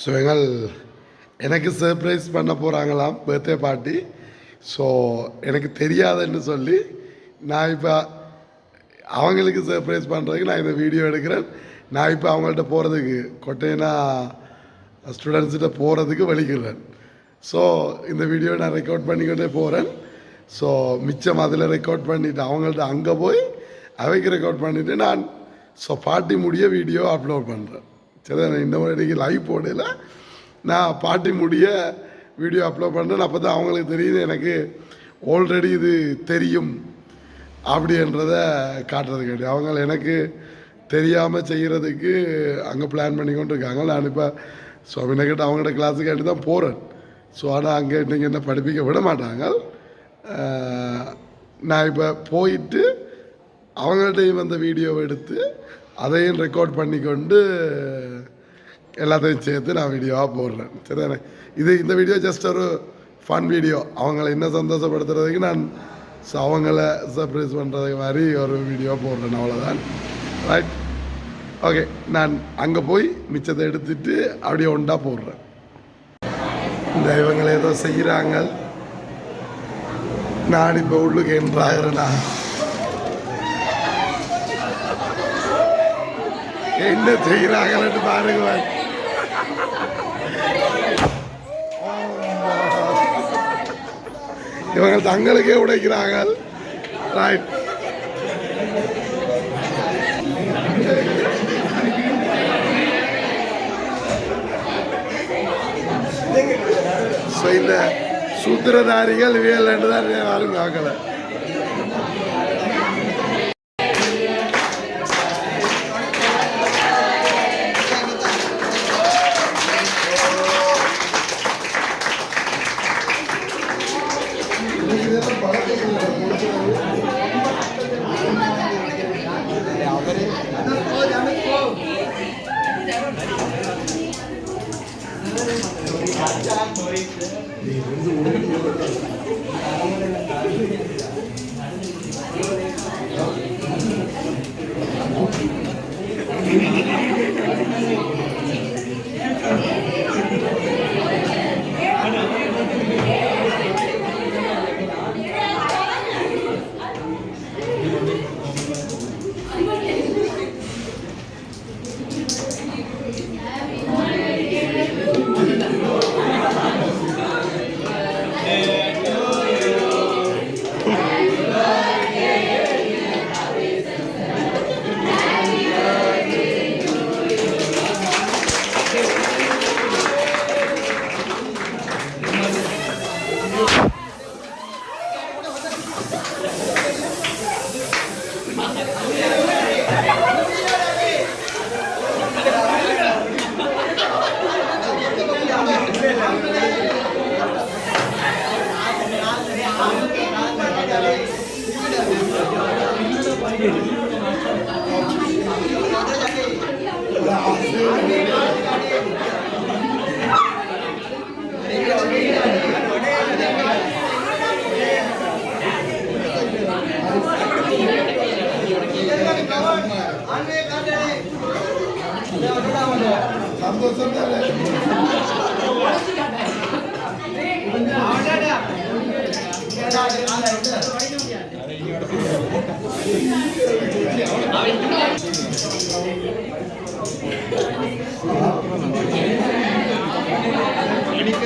So எங்கள் எனக்கு surprise பண்ண போகிறாங்களாம் பர்த்டே பார்ட்டி ஸோ எனக்கு தெரியாதுன்னு சொல்லி நான் இப்போ அவங்களுக்கு சர்ப்ரைஸ் பண்ணுறதுக்கு நான் இந்த வீடியோ எடுக்கிறேன். நான் இப்போ அவங்கள்ட்ட போகிறதுக்கு கொட்டைனா ஸ்டூடெண்ட்ஸ்கிட்ட போகிறதுக்கு வலிக்கிறேன். ஸோ இந்த வீடியோ நான் ரெக்கார்ட் பண்ணிக்கிட்டே போகிறேன் ஸோ மிச்சம் அதில் ரெக்கார்ட் பண்ணிவிட்டு அவங்கள்ட்ட அங்கே போய் அவைக்கு ரெக்கார்ட் பண்ணிவிட்டு நான் ஸோ பாட்டி முடிய வீடியோ அப்லோட் பண்ணுறேன் சரி நான் இந்த மாதிரி லைவ் போடல. நான் பாட்டி முடிய வீடியோ அப்லோட் பண்ணுறேன் அப்போ தான் அவங்களுக்கு தெரியுது எனக்கு ஆல்ரெடி இது தெரியும் அப்படின்றத காட்டுறதுக்காண்டி அவங்க எனக்கு தெரியாமல் செய்கிறதுக்கு அங்கே பிளான் பண்ணி கொண்டு இருக்காங்க நான் இப்போ ஸோ அவங்ககிட்ட அவங்களோட கிளாஸுக்காண்டி தான் போகிறேன் ஸோ ஆனால் அங்கே இன்றைக்கி என்ன படிப்பிக்க விட மாட்டாங்க. நான் இப்போ போயிட்டு அவங்கள்ட்டையும் அந்த வீடியோவை எடுத்து அதையும் ரெக்கார்ட் பண்ணிக்கொண்டு எல்லாத்தையும் சேர்த்து நான் வீடியோவாக போடுறேன். சரிதானே? இது இந்த வீடியோ ஜஸ்ட் ஒரு ஃபன் வீடியோ அவங்கள இன்னும் சந்தோஷப்படுத்துறதுக்கு நான் ஸோ அவங்கள சர்ப்ரைஸ் பண்ணுறது மாதிரி ஒரு வீடியோ போடுறேன் அவ்வளோதான் ரைட் ஓகே நான் அங்கே போய் மிச்சத்தை எடுத்துட்டு அப்படியே ஒண்டா போடுறேன். இந்த இவங்களை ஏதோ செய்கிறாங்க நான் இப்போ உள்ளுக்கு என்றாகிறேனா என்ன செய்கிறாங்கன்னு பாருங்க. இவங்க தங்களுக்கே உடைக்கிறார்கள். ரைட் ஸோ இந்த சூத்திரதாரிகள் வேலைன்னு என்று தான் யாரும் காக்கலை Thank you. சந்தோஷம் தானே?